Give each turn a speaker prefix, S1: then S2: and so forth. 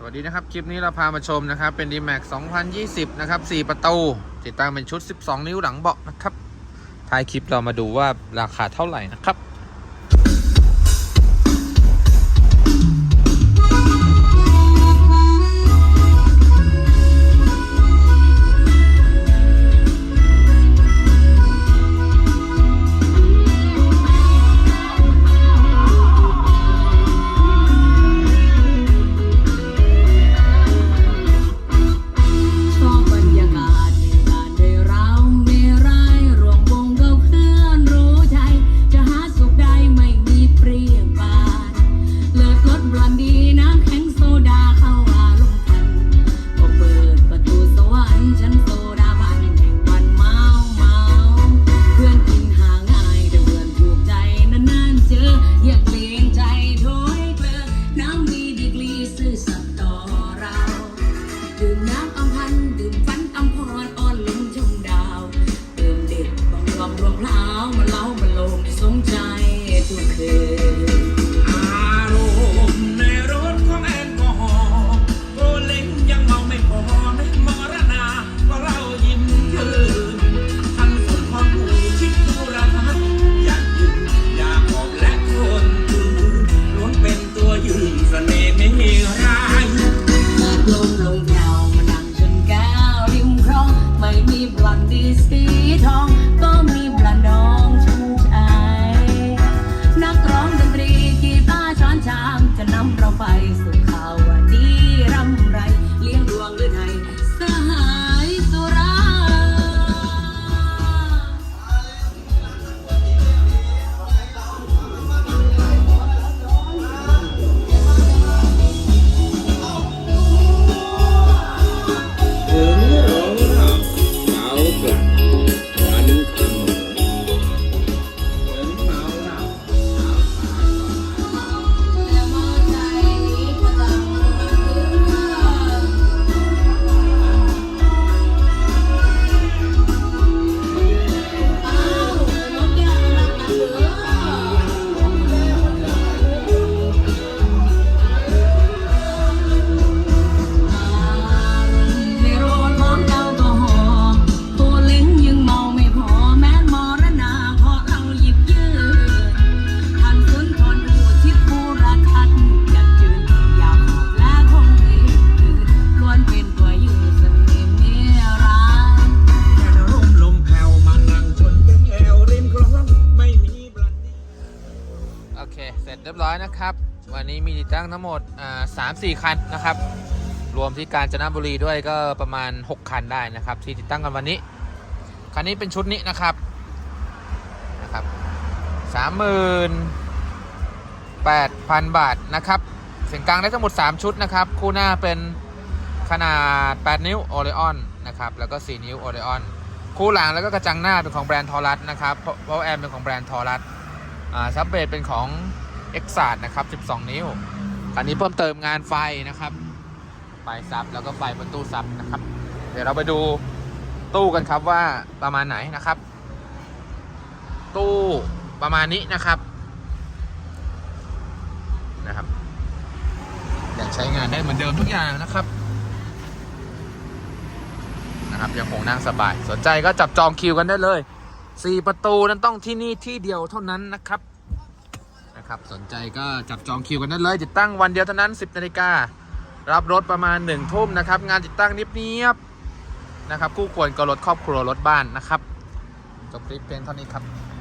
S1: สวัสดีนะครับ คลิปนี้เราพามาชมนะครับ เป็น D-Max 2020 นะครับ 4 ประตู ติดตั้งเป็นชุด 12 นิ้วหลังเบาะนะครับท้ายคลิปเรามาดูว่าราคาเท่าไหร่นะครับา
S2: วมาเล่ามาลงสมใจทุกคืน
S3: อารมณ์ในรถของแอลกอฮอล์โรเล็งยังเมาไม่พอไม่มรณาก็เรายิ้มยืนทันสุดของผู้ชิดดูระทัดอยากยืนอยากออกและคนคืนล้วนเป็นตัวยืนเสน่ห์ไม่มีร้าย
S2: หากลมลงแถวมานั่งชนแก้วริมคลองไม่มีบลันดีสีทอง ร้อย
S3: นะ
S2: ครั
S3: บ
S1: วันนี้มีติดตั้งทั้งหมดสามสี่คันนะครับ รวมที่กาญจนบุรีด้วยก็ประมาณ 6 คันได้นะครับ ที่ติดตั้งกันวันนี้ คันนี้เป็นชุดนี้นะครับนะครับสามหมื่นแปดพันบาทนะครับเสียงกลางได้ทั้งหมด 3 ชุดนะครับ คู่หน้าเป็นขนาด 8 นิ้วโอเลออนนะครับ แล้วก็ 4 นิ้วโอเลออนคู่หลังแล้วก็กระจังหน้าเป็นของแบรนด์ทอรัสนะครับเพราะแอมเป็นของแบรนด์ทอรัสอ่าซับเบสเป็นของ e x a นะครับ 12 นิ้วคันนี้เพิ่มเติมงานไฟนะครับ ไฟซับแล้วก็ไฟประตูซับนะครับ เดี๋ยวเราไปดูตู้กันครับว่าประมาณไหนนะครับ ตู้ประมาณนี้นะครับนะครับยังใช้งานได้เหมือนเดิมทุกอย่างนะครับนะครับยังคงนั่งสบาย สนใจก็จับจองคิวกันได้เลยสี่ประตูนั้นต้องที่นี่ที่เดียวเท่านั้นนะครับ นะครับ สนใจก็จับจองคิวกันได้เลย ติดตั้งวันเดียวเท่านั้น 10นาฬิการับรถประมาณ1ทุ่มนะครับ งานติดตั้งเนียบๆนะครับคู่ควรกับรถครอบครัวรถบ้านนะครับจบคลิปเพียงเท่านี้ครับ